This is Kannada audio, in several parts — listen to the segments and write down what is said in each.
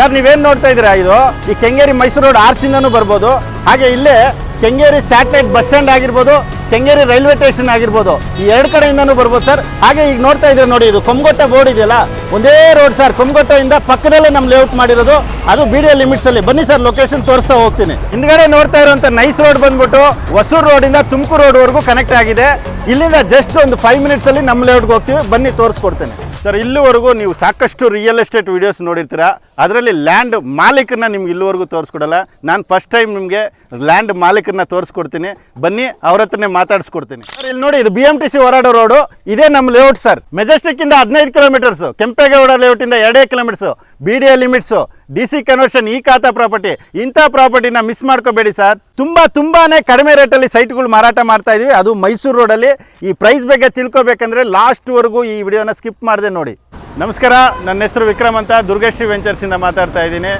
ಸರ್, ನೀವೇನು ನೋಡ್ತಾ ಇದ್ದೀರಾ ಇದು? ಈ ಕೆಂಗೇರಿ ಮೈಸೂರು ರೋಡ್ ಆರ್ಚಿಂದನೂ ಬರ್ಬೋದು. ಹಾಗೆ ಇಲ್ಲೇ ಕೆಂಗೇರಿ ಸ್ಯಾಟಲೈಟ್ ಬಸ್ ಸ್ಟ್ಯಾಂಡ್ ಆಗಿರ್ಬೋದು, ಕೆಂಗೇರಿ ರೈಲ್ವೆ ಸ್ಟೇಷನ್ ಆಗಿರ್ಬೋದು, ಈ ಎರಡು ಕಡೆಯಿಂದನೂ ಬರ್ಬೋದು ಸರ್. ಹಾಗೆ ಈಗ ನೋಡ್ತಾ ಇದ್ದೀರಾ ನೋಡಿ, ಇದು ಕೊಮ್ಗೊಟ್ಟ ಬೋರ್ಡ್ ಇದೆಯಲ್ಲ? ಒಂದೇ ರೋಡ್ ಸರ್ ಕೊಮ್ಗೊಟ್ಟದಿಂದ ಪಕ್ಕದಲ್ಲೇ ನಮ್ಮ ಲೇಔಟ್ ಮಾಡಿರೋದು. ಅದು ಬಿ ಡಿ ಲಿಮಿಟ್ಸ್ ಅಲ್ಲಿ. ಬನ್ನಿ ಸರ್ ಲೊಕೇಶನ್ ತೋರಿಸ್ತಾ ಹೋಗ್ತೀನಿ. ಹಿಂದ್ಗಡೆ ನೋಡ್ತಾ ಇರುವಂತ ನೈಸ್ ರೋಡ್ ಬಂದ್ಬಿಟ್ಟು ಹೊಸೂರು ರೋಡಿಂದ ತುಮಕೂರು ರೋಡ್ವರೆಗೂ ಕನೆಕ್ಟ್ ಆಗಿದೆ. ಇಲ್ಲಿಂದ ಜಸ್ಟ್ ಒಂದು ಫೈವ್ ಮಿನಿಟ್ಸ್ ಅಲ್ಲಿ ನಮ್ಮ ಲೇಔಟ್ಗೆ ಹೋಗ್ತೀವಿ. ಬನ್ನಿ, ತೋರಿಸ್ಕೊಡ್ತೇನೆ. ಸರ್, ಇಲ್ಲಿವರೆಗೂ ನೀವು ಸಾಕಷ್ಟು ರಿಯಲ್ ಎಸ್ಟೇಟ್ ವಿಡಿಯೋಸ್ ನೋಡಿರ್ತೀರ. ಅದರಲ್ಲಿ ಲ್ಯಾಂಡ್ ಮಾಲೀಕರನ್ನ ನಿಮ್ಗೆ ಇಲ್ಲಿವರೆಗೂ ತೋರಿಸ್ಕೊಡಲ್ಲ. ನಾನು ಫಸ್ಟ್ ಟೈಮ್ ನಿಮಗೆ ಲ್ಯಾಂಡ್ ಮಾಲೀಕರನ್ನ ತೋರಿಸ್ಕೊಡ್ತೀನಿ. ಬನ್ನಿ, ಅವ್ರ ಹತ್ರನೇ ಮಾತಾಡಿಸ್ಕೊಡ್ತೀನಿ. ಸರ್, ಇಲ್ಲಿ ನೋಡಿ, ಇದು ಬಿ ಎಂ ಟಿ ಸಿ ಹೊರಾಡೋ ರೋಡು ಇದೇ ನಮ್ಮ ಲೇಔಟ್ ಸರ್. ಮೆಜೆಸ್ಟಿಕ್ ಇಂದ ಹದಿನೈದು ಕಿಲೋಮೀಟರ್ಸು ಕೆಂಪೇಗೌಡ ಲೇಔಟಿಂದ ಎರಡೇ kilometres B D A limits D C conversion ಈ ಖಾತಾ ಪ್ರಾಪರ್ಟಿ, ಇಂಥ ಪ್ರಾಪರ್ಟಿನ ಮಿಸ್ ಮಾಡ್ಕೋಬೇಡಿ ಸರ್. ತುಂಬಾ ತುಂಬಾನೇ ಕಡಿಮೆ ರೇಟಲ್ಲಿ ಸೈಟ್ಗಳು ಮಾರಾಟ ಮಾಡ್ತಾ ಇದ್ದೀವಿ ಅದು ಮೈಸೂರು ರೋಡಲ್ಲಿ. ಈ ಪ್ರೈಸ್ ಬಗ್ಗೆ ತಿಳ್ಕೊಬೇಕಂದ್ರೆ ಲಾಸ್ಟ್ವರೆಗೂ ಈ ವಿಡಿಯೋನ ಸ್ಕಿಪ್ ಮಾಡಿದೆ ನೋಡಿ. ನಮಸ್ಕಾರ, ನನ್ನ ಹೆಸರು ವಿಕ್ರಮ್ ಅಂತ ದುರ್ಗಶ್ರೀ ವೆಂಚರ್ಸಿಂದ ಮಾತಾಡ್ತಾ ಇದ್ದೀನಿ.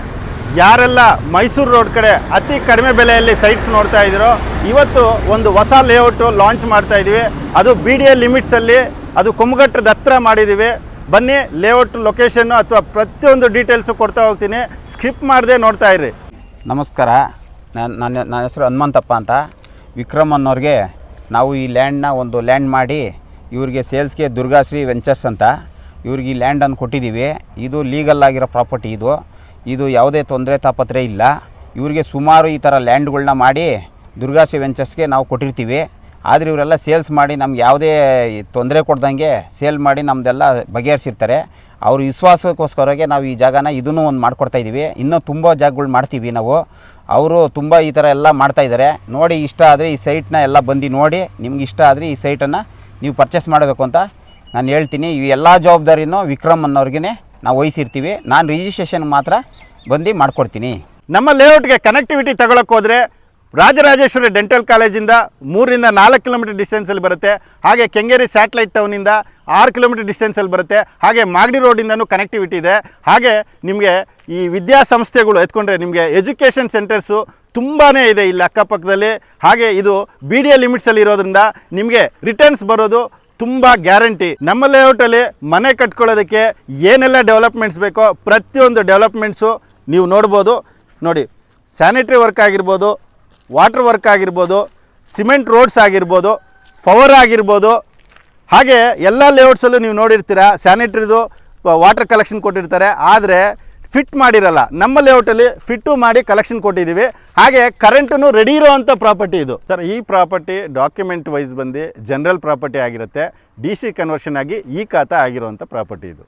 ಯಾರೆಲ್ಲ ಮೈಸೂರು ರೋಡ್ ಕಡೆ ಅತಿ ಕಡಿಮೆ ಬೆಲೆಯಲ್ಲಿ ಸೈಟ್ಸ್ ನೋಡ್ತಾ ಇದ್ದೀರೋ, ಇವತ್ತು ಒಂದು ಹೊಸ ಲೇಔಟು ಲಾಂಚ್ ಮಾಡ್ತಾ ಇದ್ದೀವಿ. ಅದು ಬಿ ಡಿ ಎ ಲಿಮಿಟ್ಸಲ್ಲಿ ಅದು ಕುಮ್ಮಘಟ್ಟದ ಹತ್ರ ಮಾಡಿದ್ದೀವಿ. ಬನ್ನಿ ಲೇಔಟ್ ಲೊಕೇಶನ್ನು ಅಥವಾ ಪ್ರತಿಯೊಂದು ಡೀಟೇಲ್ಸು ಕೊಡ್ತಾ ಹೋಗ್ತೀನಿ. ಸ್ಕಿಪ್ ಮಾಡದೆ ನೋಡ್ತಾ ಇರಿ ನಮಸ್ಕಾರ. ನಾನು ನನ್ನ ನನ್ನ ಹೆಸರು ಹನುಮಂತಪ್ಪ ಅಂತ. ವಿಕ್ರಮ್ ಅನ್ನೋರಿಗೆ ನಾವು ಈ ಲ್ಯಾಂಡ್ನ ಒಂದು ಲ್ಯಾಂಡ್ ಮಾಡಿ ಇವ್ರಿಗೆ ಸೇಲ್ಸ್ಗೆ ದುರ್ಗಾಶ್ರೀ ವೆಂಚರ್ಸ್ ಅಂತ ಇವ್ರಿಗೆ ಈ ಲ್ಯಾಂಡನ್ನು ಕೊಟ್ಟಿದ್ದೀವಿ. ಇದು ಲೀಗಲ್ ಆಗಿರೋ ಪ್ರಾಪರ್ಟಿ ಇದು. ಇದು ಯಾವುದೇ ತೊಂದರೆ ತಾಪತ್ರೆ ಇಲ್ಲ. ಇವ್ರಿಗೆ ಸುಮಾರು ಈ ಥರ ಲ್ಯಾಂಡ್ಗಳನ್ನ ಮಾಡಿ ದುರ್ಗಾಶ್ರೀ ವೆಂಚರ್ಸ್ಗೆ ನಾವು ಕೊಟ್ಟಿರ್ತೀವಿ. ಆದರೆ ಇವರೆಲ್ಲ ಸೇಲ್ಸ್ ಮಾಡಿ ನಮ್ಗೆ ಯಾವುದೇ ತೊಂದರೆ ಕೊಡ್ದಂಗೆ ಸೇಲ್ ಮಾಡಿ ನಮ್ಮದೆಲ್ಲ ಬಗೆಹರಿಸಿರ್ತಾರೆ. ಅವ್ರ ವಿಶ್ವಾಸಕ್ಕೋಸ್ಕರಗೆ ನಾವು ಈ ಜಾಗನ ಇದನ್ನು ಒಂದು ಮಾಡ್ಕೊಡ್ತಾ ಇದ್ದೀವಿ ಇನ್ನೂ ತುಂಬ ಜಾಗಗಳು ಮಾಡ್ತೀವಿ ನಾವು. ಅವರು ತುಂಬ ಈ ಥರ ಎಲ್ಲ ಮಾಡ್ತಾಯಿದ್ದಾರೆ ನೋಡಿ ಇಷ್ಟ ಆದರೆ ಈ ಸೈಟ್ನ ಎಲ್ಲ ಬಂದು ನೋಡಿ. ನಿಮ್ಗೆ ಇಷ್ಟ ಆದರೆ ಈ ಸೈಟನ್ನು ನೀವು ಪರ್ಚೇಸ್ ಮಾಡಬೇಕು ಅಂತ ನಾನು ಹೇಳ್ತೀನಿ. ಈ ಎಲ್ಲ ಜವಾಬ್ದಾರಿನೂ ವಿಕ್ರಮ್ ಅನ್ನೋರ್ಗೆ ನಾವು ವಹಿಸಿರ್ತೀವಿ. ನಾನು ರಿಜಿಸ್ಟ್ರೇಷನ್ ಮಾತ್ರ ಬಂದು ಮಾಡ್ಕೊಡ್ತೀನಿ. ನಮ್ಮ ಲೇಔಟ್ಗೆ ಕನೆಕ್ಟಿವಿಟಿ ತಗೊಳಕ್ಕೆ ಹೋದರೆ ರಾಜರಾಜೇಶ್ವರಿ ಡೆಂಟಲ್ ಕಾಲೇಜಿಂದ ಮೂರಿಂದ ನಾಲ್ಕು ಕಿಲೋಮೀಟರ್ ಡಿಸ್ಟೆನ್ಸಲ್ಲಿ ಬರುತ್ತೆ. ಹಾಗೆ ಕೆಂಗೇರಿ ಸ್ಯಾಟಲೈಟ್ ಟೌನಿಂದ ಆರು ಕಿಲೋಮೀಟರ್ ಡಿಸ್ಟೆನ್ಸಲ್ಲಿ ಬರುತ್ತೆ. ಹಾಗೆ ಮಾಗಡಿ ರೋಡಿಂದನೂ ಕನೆಕ್ಟಿವಿಟಿ ಇದೆ. ಹಾಗೆ ನಿಮಗೆ ಈ ವಿದ್ಯಾಸಂಸ್ಥೆಗಳು ಎತ್ಕೊಂಡ್ರೆ ನಿಮಗೆ ಎಜುಕೇಷನ್ ಸೆಂಟರ್ಸು ತುಂಬಾ ಇದೆ ಇಲ್ಲಿ ಅಕ್ಕಪಕ್ಕದಲ್ಲಿ. ಹಾಗೆ ಇದು ಬಿ ಡಿ ಎ ಲಿಮಿಟ್ಸಲ್ಲಿ ಇರೋದ್ರಿಂದ ನಿಮಗೆ ರಿಟರ್ನ್ಸ್ ಬರೋದು ತುಂಬ ಗ್ಯಾರಂಟಿ ನಮ್ಮ ಲೇಔಟಲ್ಲಿ ಮನೆ ಕಟ್ಕೊಳ್ಳೋದಕ್ಕೆ ಏನೆಲ್ಲ ಡೆವಲಪ್ಮೆಂಟ್ಸ್ ಬೇಕೋ ಪ್ರತಿಯೊಂದು ಡೆವಲಪ್ಮೆಂಟ್ಸು ನೀವು ನೋಡ್ಬೋದು. ನೋಡಿ ಸ್ಯಾನಿಟ್ರಿ ವರ್ಕ್ ಆಗಿರ್ಬೋದು ವಾಟರ್ ವರ್ಕ್ ಆಗಿರ್ಬೋದು, ಸಿಮೆಂಟ್ ರೋಡ್ಸ್ ಆಗಿರ್ಬೋದು, ಪವರ್ ಆಗಿರ್ಬೋದು, ಹಾಗೆ ಎಲ್ಲ ಲೇಔಟ್ಸಲ್ಲೂ ನೀವು ನೋಡಿರ್ತೀರ, ಸ್ಯಾನಿಟ್ರಿದು ವಾಟರ್ ಕಲೆಕ್ಷನ್ ಕೊಟ್ಟಿರ್ತಾರೆ, ಆದರೆ ಫಿಟ್ ಮಾಡಿರಲ್ಲ. ನಮ್ಮ ಲೇಔಟಲ್ಲಿ ಫಿಟ್ಟು ಮಾಡಿ ಕಲೆಕ್ಷನ್ ಕೊಟ್ಟಿದ್ದೀವಿ ಹಾಗೆ ಕರೆಂಟನ್ನು ರೆಡಿ ಇರೋವಂಥ ಪ್ರಾಪರ್ಟಿ ಇದು. ಸರ್, ಈ ಪ್ರಾಪರ್ಟಿ ಡಾಕ್ಯುಮೆಂಟ್ ವೈಸ್ ಬಂದು ಜನರಲ್ ಪ್ರಾಪರ್ಟಿ ಆಗಿರುತ್ತೆ. ಡಿ ಸಿ ಕನ್ವರ್ಷನ್ ಆಗಿ ಈ ಖಾತಾ ಆಗಿರುವಂಥ ಪ್ರಾಪರ್ಟಿ ಇದು.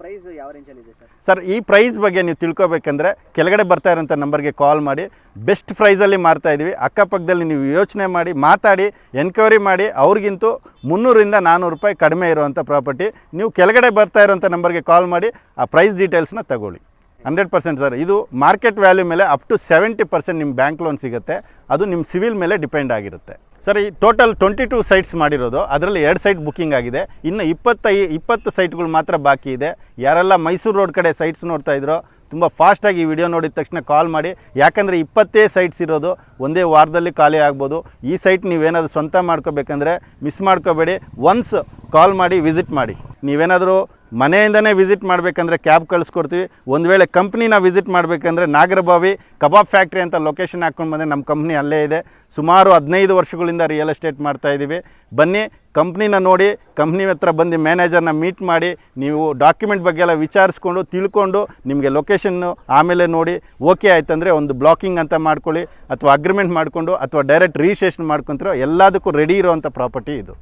ಪ್ರೈಸ್ ಯಾವ ಸರ್ ಸರ್ ಈ ಪ್ರೈಸ್ ಬಗ್ಗೆ ನೀವು ತಿಳ್ಕೊಬೇಕಂದ್ರೆ ಕೆಳಗಡೆ ಬರ್ತಾ ಇರೋಂಥ ನಂಬರ್ಗೆ ಕಾಲ್ ಮಾಡಿ ಬೆಸ್ಟ್ ಪ್ರೈಸಲ್ಲಿ ಮಾರ್ತಾ ಇದ್ದೀವಿ ಅಕ್ಕಪಕ್ಕದಲ್ಲಿ ನೀವು ಯೋಚನೆ ಮಾಡಿ, ಮಾತಾಡಿ ಎನ್ಕ್ವೈರಿ ಮಾಡಿ, ಅವ್ರಿಗಿಂತೂ ಮುನ್ನೂರಿಂದ ನಾನ್ನೂರು ರೂಪಾಯಿ ಕಡಿಮೆ ಇರುವಂಥ ಪ್ರಾಪರ್ಟಿ ನೀವು ಕೆಳಗಡೆ ಬರ್ತಾ ಇರೋಂಥ ನಂಬರ್ಗೆ ಕಾಲ್ ಮಾಡಿ, ಆ ಪ್ರೈಸ್ ಡೀಟೇಲ್ಸ್ನ ತಗೊಳ್ಳಿ. ಹಂಡ್ರೆಡ್ ಪರ್ಸೆಂಟ್ ಸರ್ ಇದು ಮಾರ್ಕೆಟ್ ವ್ಯಾಲ್ಯೂ ಮೇಲೆ ಅಪ್ ಟು ಸೆವೆಂಟಿ ಪರ್ಸೆಂಟ್ ನಿಮ್ಮ ಬ್ಯಾಂಕ್ ಲೋನ್ ಸಿಗುತ್ತೆ. ಅದು ನಿಮ್ಮ ಸಿವಿಲ್ ಮೇಲೆ ಡಿಪೆಂಡ್ ಆಗಿರುತ್ತೆ. ಸರ್ ಈ ಟೋಟಲ್ ಟ್ವೆಂಟಿ ಟೂ ಸೈಟ್ಸ್ ಮಾಡಿರೋದು. ಅದರಲ್ಲಿ ಎರಡು ಸೈಟ್ ಬುಕ್ಕಿಂಗ್ ಆಗಿದೆ. ಇನ್ನು ಇಪ್ಪತ್ತೈ, ಇಪ್ಪತ್ತು ಸೈಟ್ಗಳು ಮಾತ್ರ ಬಾಕಿ ಇದೆ. ಯಾರೆಲ್ಲ ಮೈಸೂರು ರೋಡ್ ಕಡೆ ಸೈಟ್ಸ್ ನೋಡ್ತಾ ಇದ್ರೋ, ತುಂಬ ಫಾಸ್ಟಾಗಿ ಈ ವಿಡಿಯೋ ನೋಡಿದ ತಕ್ಷಣ ಕಾಲ್ ಮಾಡಿ. ಯಾಕಂದರೆ ಇಪ್ಪತ್ತೇ ಸೈಟ್ಸ್ ಇರೋದು. ಒಂದೇ ವಾರದಲ್ಲಿ ಖಾಲಿ ಆಗ್ಬೋದು. ಈ ಸೈಟ್ ನೀವೇನಾದರೂ ಸ್ವಂತ ಮಾಡ್ಕೋಬೇಕಂದ್ರೆ ಮಿಸ್ ಮಾಡ್ಕೋಬೇಡಿ. ಒನ್ಸ್ ಕಾಲ್ ಮಾಡಿ ವಿಸಿಟ್ ಮಾಡಿ. ನೀವೇನಾದರೂ ಮನೆಯಿಂದನೇ ವಿಸಿಟ್ ಮಾಡಬೇಕಂದ್ರೆ ಕ್ಯಾಬ್ ಕಳಿಸ್ಕೊಡ್ತೀವಿ. ಒಂದು ವೇಳೆ ಕಂಪ್ನಿನ ವಿಸಿಟ್ ಮಾಡಬೇಕಂದ್ರೆ ನಾಗರಬಾವಿ ಕಬಾಬ್ ಫ್ಯಾಕ್ಟ್ರಿ ಅಂತ ಲೊಕೇಶನ್ ಹಾಕ್ಕೊಂಡು ಬಂದರೆ ನಮ್ಮ ಕಂಪ್ನಿ ಅಲ್ಲೇ ಇದೆ. ಸುಮಾರು ಹದಿನೈದು ವರ್ಷಗಳಿಂದ ರಿಯಲ್ ಎಸ್ಟೇಟ್ ಮಾಡ್ತಾ ಇದ್ದೀವಿ ಬನ್ನಿ ಕಂಪ್ನಿನ ನೋಡಿ ಕಂಪ್ನಿ ಹತ್ರ ಬಂದು ಮ್ಯಾನೇಜರ್ನ ಮೀಟ್ ಮಾಡಿ, ನೀವು ಡಾಕ್ಯುಮೆಂಟ್ ಬಗ್ಗೆ ಎಲ್ಲ ವಿಚಾರಿಸ್ಕೊಂಡು, ತಿಳ್ಕೊಂಡು ನಿಮಗೆ ಲೊಕೇಶನ್ನು ಆಮೇಲೆ ನೋಡಿ ಓಕೆ ಆಯ್ತಂದರೆ ಒಂದು ಬ್ಲಾಕಿಂಗ್ ಅಂತ ಮಾಡ್ಕೊಳ್ಳಿ, ಅಥವಾ ಅಗ್ರಿಮೆಂಟ್ ಮಾಡಿಕೊಂಡು, ಅಥವಾ ಡೈರೆಕ್ಟ್ ರಿಜಿಸ್ಟ್ರೇಷನ್ ಮಾಡ್ಕೊತಿರೋ ಎಲ್ಲದಕ್ಕೂ ರೆಡಿ ಇರೋವಂಥ ಪ್ರಾಪರ್ಟಿ ಇದು.